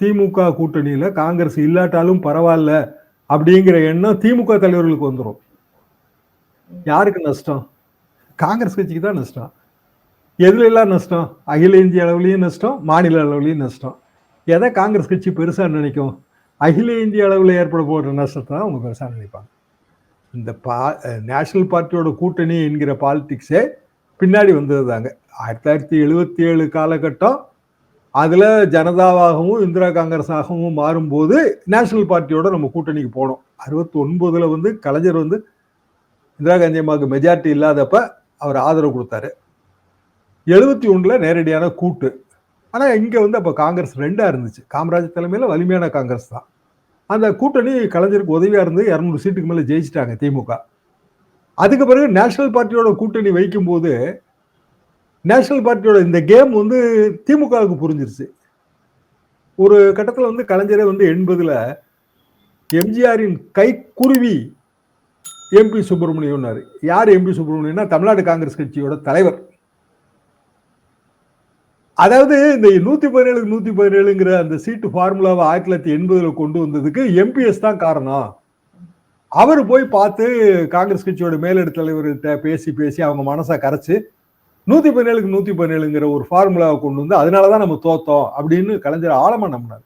திமுக கூட்டணியில் காங்கிரஸ் இல்லாட்டாலும் பரவாயில்ல அப்படிங்கிற எண்ணம் திமுக தலைவர்களுக்கு வந்துடும் யாருக்கு நஷ்டம்? காங்கிரஸ் கட்சிக்கு தான் நஷ்டம். எதுல எல்லாம் நஷ்டம்? அகில இந்திய அளவுலையும் நஷ்டம் மாநில அளவுலேயும் நஷ்டம். எதை காங்கிரஸ் கட்சி பெருசாக நினைக்கும்? அகில இந்திய அளவில் ஏற்பட போகிற நஷ்டத்தை தான் அவங்க பெருசாக நினைப்பாங்க. இந்த பா நேஷனல் பார்ட்டியோட கூட்டணி என்கிற பாலிட்டிக்ஸே பின்னாடி வந்தது தாங்க ஆயிரத்தி தொள்ளாயிரத்தி எழுபத்தி ஏழு காலகட்டம் அதில் ஜனதாவாகவும் இந்திரா காங்கிரஸாகவும் மாறும்போது நேஷனல் பார்ட்டியோட நம்ம கூட்டணிக்கு போனோம். அறுபத்தி ஒன்பதில் வந்து கலைஞர் வந்து இந்திரா காந்தி அம்மாவுக்கு மெஜாரிட்டி இல்லாதப்ப அவர் ஆதரவு கொடுத்தாரு. எழுபத்தி ஒன்றில் நேரடியான கூட்டு. ஆனால் இங்கே வந்து அப்போ காங்கிரஸ் ரெண்டாக இருந்துச்சு. காமராஜ் தலைமையில் வலிமையான காங்கிரஸ் தான். அந்த கூட்டணி கலைஞருக்கு உதவியாக இருந்து இரநூறு சீட்டுக்கு மேலே ஜெயிச்சிட்டாங்க திமுக. அதுக்கு பிறகு நேஷனல் பார்ட்டியோட கூட்டணி வைக்கும்போது நேஷனல் பார்ட்டியோட இந்த கேம் வந்து திமுகவுக்கு புரிஞ்சிருச்சு. ஒரு கட்டத்தில் வந்து கலைஞரே வந்து எண்பதில் எம்ஜிஆரின் கைக்குருவி எம்பி சுப்பிரமணியம்னாரு யார் எம்பி சுப்பிரமணியம்னா தமிழ்நாடு காங்கிரஸ் கட்சியோட தலைவர். அதாவது இந்த நூற்றி பதினேழுக்கு நூற்றி பதினேழுங்கிற அந்த சீட்டு ஃபார்முலாவை ஆயிரத்தி தொள்ளாயிரத்தி எண்பதில் கொண்டு வந்ததுக்கு எம்பிஎஸ் தான் காரணம். அவர் போய் பார்த்து காங்கிரஸ் கட்சியோட மேலிட தலைவர்கிட்ட பேசி பேசி அவங்க மனசை கரைச்சு நூற்றி பதினேழுக்கு நூற்றி பதினேழுங்கிற ஒரு ஃபார்முலாவை கொண்டு வந்து அதனால தான் நம்ம தோத்தோம் அப்படின்னு கலைஞர் ஆழமாக நம்பினார்.